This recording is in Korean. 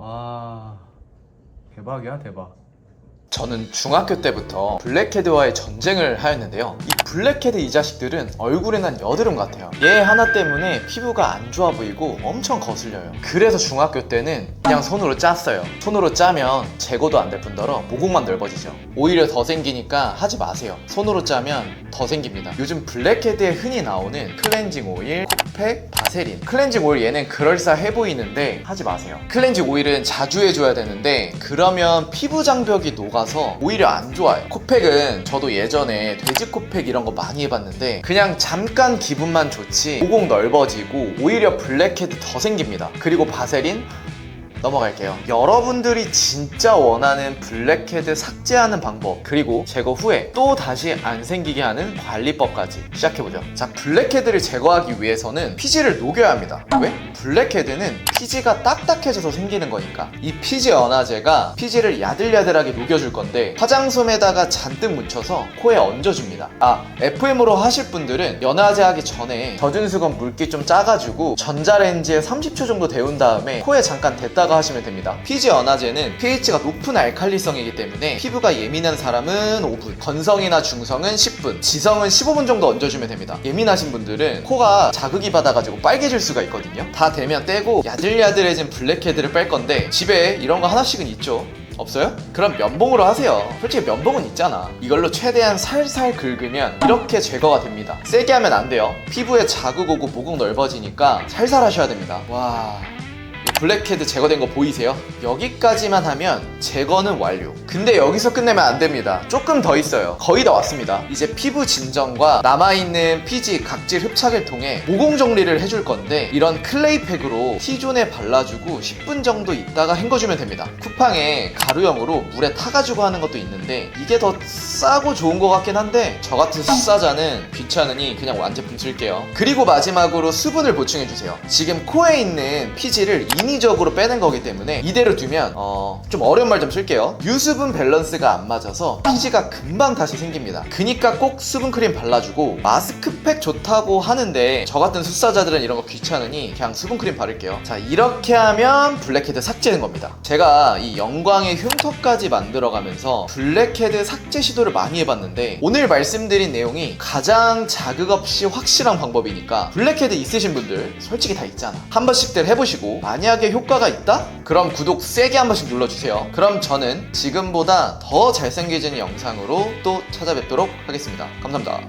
와 대박이야 대박. 저는 중학교 때부터 블랙헤드와의 전쟁을 하였는데요. 이 블랙헤드 이 자식들은 얼굴에 난 여드름 같아요. 얘 하나 때문에 피부가 안 좋아 보이고 엄청 거슬려요. 그래서 중학교 때는 그냥 손으로 짰어요. 손으로 짜면 제거도 안 될 뿐더러 모공만 넓어지죠. 오히려 더 생기니까 하지 마세요. 손으로 짜면 더 생깁니다. 요즘 블랙헤드에 흔히 나오는 클렌징 오일, 코팩, 바세린. 클렌징 오일 얘는 그럴싸해 보이는데 하지 마세요. 클렌징 오일은 자주 해줘야 되는데 그러면 피부 장벽이 녹아서 오히려 안 좋아요. 코팩은 저도 예전에 돼지 코팩 이런 거 많이 해봤는데 그냥 잠깐 기분만 좋지 모공 넓어지고 오히려 블랙헤드 더 생깁니다. 그리고 바세린 넘어갈게요. 여러분들이 진짜 원하는 블랙헤드 삭제하는 방법, 그리고 제거 후에 또 다시 안 생기게 하는 관리법까지 시작해보죠. 자, 블랙헤드를 제거하기 위해서는 피지를 녹여야 합니다. 왜? 블랙헤드는 피지가 딱딱해져서 생기는 거니까. 이 피지 연화제가 피지를 야들야들하게 녹여줄 건데, 화장솜에다가 잔뜩 묻혀서 코에 얹어줍니다. 아, FM으로 하실 분들은 연화제 하기 전에 젖은 수건 물기 좀 짜가지고 전자레인지에 30초 정도 데운 다음에 코에 잠깐 댔다가 하시면 됩니다. 피지 연화제는 pH가 높은 알칼리성이기 때문에 피부가 예민한 사람은 5분, 건성이나 중성은 10분, 지성은 15분 정도 얹어주면 됩니다. 예민하신 분들은 코가 자극이 받아가지고 빨개질 수가 있거든요. 다 되면 떼고 야들야들해진 블랙헤드를 뺄 건데 집에 이런 거 하나씩은 있죠. 없어요? 그럼 면봉으로 하세요. 솔직히 면봉은 있잖아. 이걸로 최대한 살살 긁으면 이렇게 제거가 됩니다. 세게 하면 안 돼요. 피부에 자극 오고 모공 넓어지니까 살살 하셔야 됩니다. 와. 이 블랙헤드 제거된 거 보이세요? 여기까지만 하면 제거는 완료. 근데 여기서 끝내면 안 됩니다. 조금 더 있어요. 거의 다 왔습니다. 이제 피부 진정과 남아있는 피지, 각질 흡착을 통해 모공 정리를 해줄 건데 이런 클레이팩으로 T존에 발라주고 10분 정도 있다가 헹궈주면 됩니다. 쿠팡에 가루형으로 물에 타가지고 하는 것도 있는데 이게 더 싸고 좋은 것 같긴 한데 저 같은 숫사자는 귀찮으니 그냥 완제품 쓸게요. 그리고 마지막으로 수분을 보충해주세요. 지금 코에 있는 피지를 인위적으로 빼는 거기 때문에 이대로 두면 어, 좀 어려운 말 좀 쓸게요. 유수분 밸런스가 안 맞아서 피지가 금방 다시 생깁니다. 그니까 꼭 수분 크림 발라주고 마스크팩 좋다고 하는데 저 같은 숫사자들은 이런 거 귀찮으니 그냥 수분 크림 바를게요. 자 이렇게 하면 블랙헤드 삭제는 겁니다. 제가 이 영광의 흉터까지 만들어가면서 블랙헤드 삭제 시도를 많이 해봤는데 오늘 말씀드린 내용이 가장 자극 없이 확실한 방법이니까 블랙헤드 있으신 분들 솔직히 다 있잖아. 한 번씩들 해보시고 만약 에 효과가 있다? 그럼 구독 세게 한 번씩 눌러주세요. 그럼 저는 지금보다 더 잘생겨진 영상으로 또 찾아뵙도록 하겠습니다. 감사합니다.